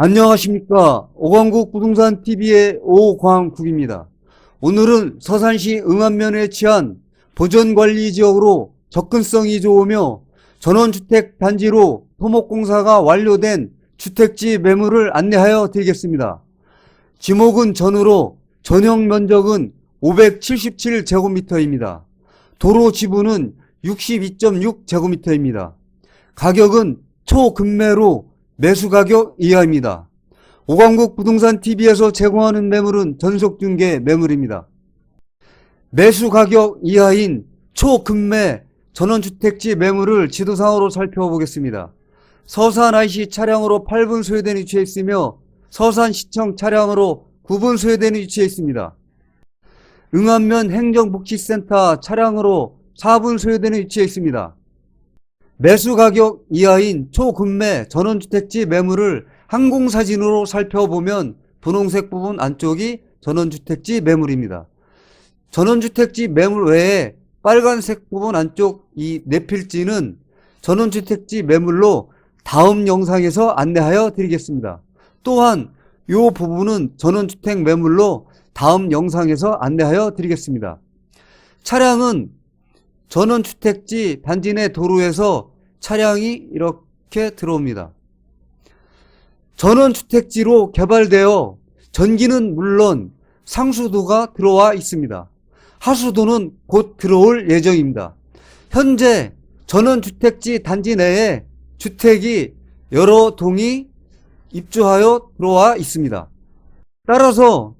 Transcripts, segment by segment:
안녕하십니까. 오광국 부동산 TV의 오광국입니다. 오늘은 서산시 응안면에 처한 보전관리 지역으로 접근성이 좋으며 전원주택 단지로 토목공사가 완료된 주택지 매물을 안내하여 드리겠습니다. 지목은 전으로 전용 면적은 577제곱미터입니다. 도로 지분은 62.6 제곱미터입니다. 가격은 초급매로 매수 가격 이하입니다. 오광국 부동산 TV에서 제공하는 매물은 전속 중개 매물입니다. 매수 가격 이하인 초급매 전원주택지 매물을 지도상으로 살펴보겠습니다. 서산 IC 차량으로 8분 소요된 위치에 있으며 서산시청 차량으로 9분 소요된 위치에 있습니다. 응안면 행정복지센터 차량으로 4분 소요되는 위치에 있습니다. 매수 가격 이하인 초급매 전원주택지 매물을 항공사진으로 살펴보면 분홍색 부분 안쪽이 전원주택지 매물입니다. 전원주택지 매물 외에 빨간색 부분 안쪽 이 내필지는 전원주택지 매물로 다음 영상에서 안내하여 드리겠습니다. 또한 이 부분은 전원주택 매물로 다음 영상에서 안내하여 드리겠습니다. 차량은 전원주택지 단지 내 도로에서 차량이 이렇게 들어옵니다. 전원주택지로 개발되어 전기는 물론 상수도가 들어와 있습니다. 하수도는 곧 들어올 예정입니다. 현재 전원주택지 단지 내에 주택이 여러 동이 입주하여 들어와 있습니다. 따라서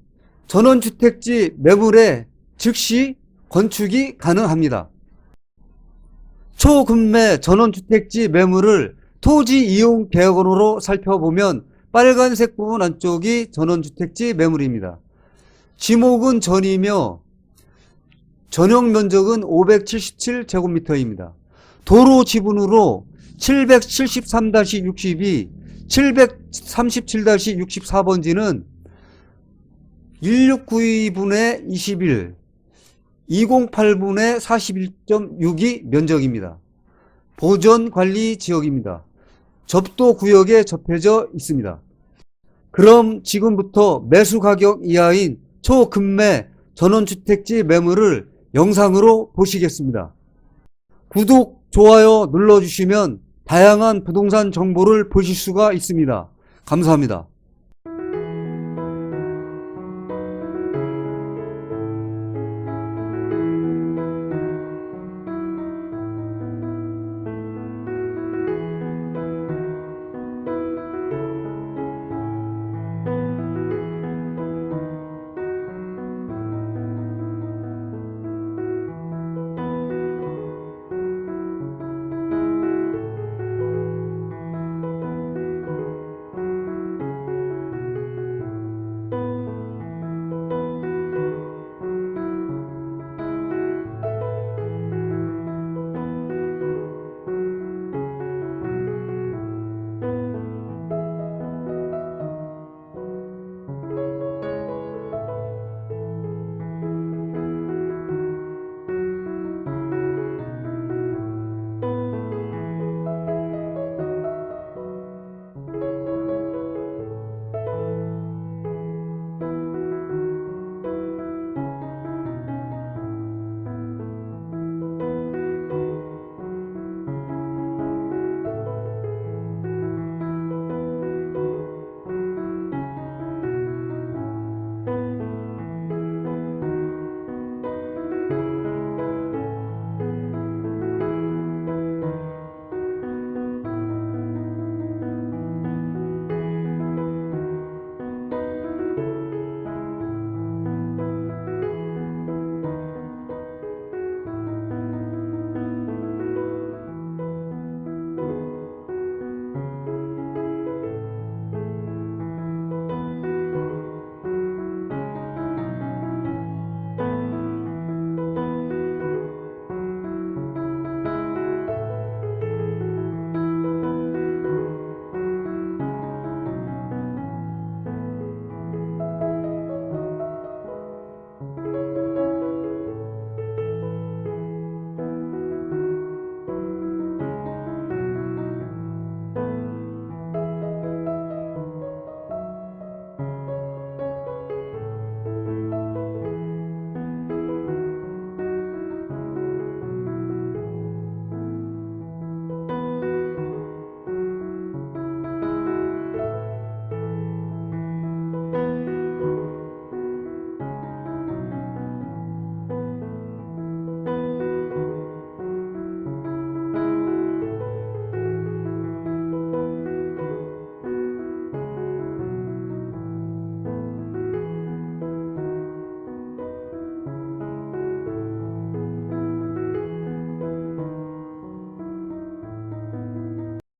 전원주택지 매물에 즉시 건축이 가능합니다. 초급매 전원주택지 매물을 토지 이용 계약원으로 살펴보면 빨간색 부분 안쪽이 전원주택지 매물입니다. 지목은 전이며 전용 면적은 577제곱미터입니다. 도로 지분으로 773-62, 737-64번지는 1692분의 21, 208분의 41.62 면적입니다. 보전 관리 지역입니다. 접도 구역에 접해져 있습니다. 그럼 지금부터 매수 가격 이하인 초급매 전원주택지 매물을 영상으로 보시겠습니다. 구독, 좋아요 눌러주시면 다양한 부동산 정보를 보실 수가 있습니다. 감사합니다.